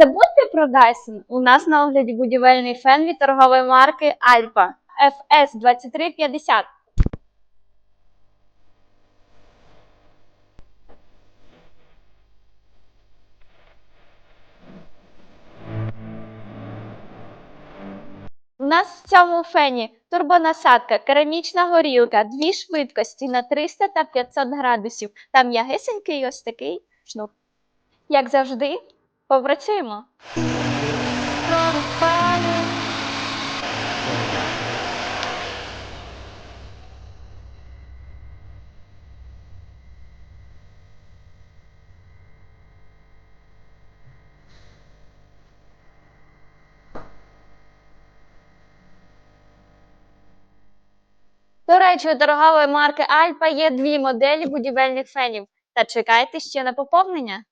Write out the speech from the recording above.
Забудьте про Dyson. У нас на огляді будівельний фен від торгової марки Alpa FS 2350. У нас в цьому фені турбонасадка, керамічна горілка, дві швидкості на 300 та 500 градусів. Там м'ягесенький ось такий шнур. Як завжди, попрацюємо. До речі, у торгової марки Альпа є дві моделі будівельних фенів. Та чекайте ще на поповнення.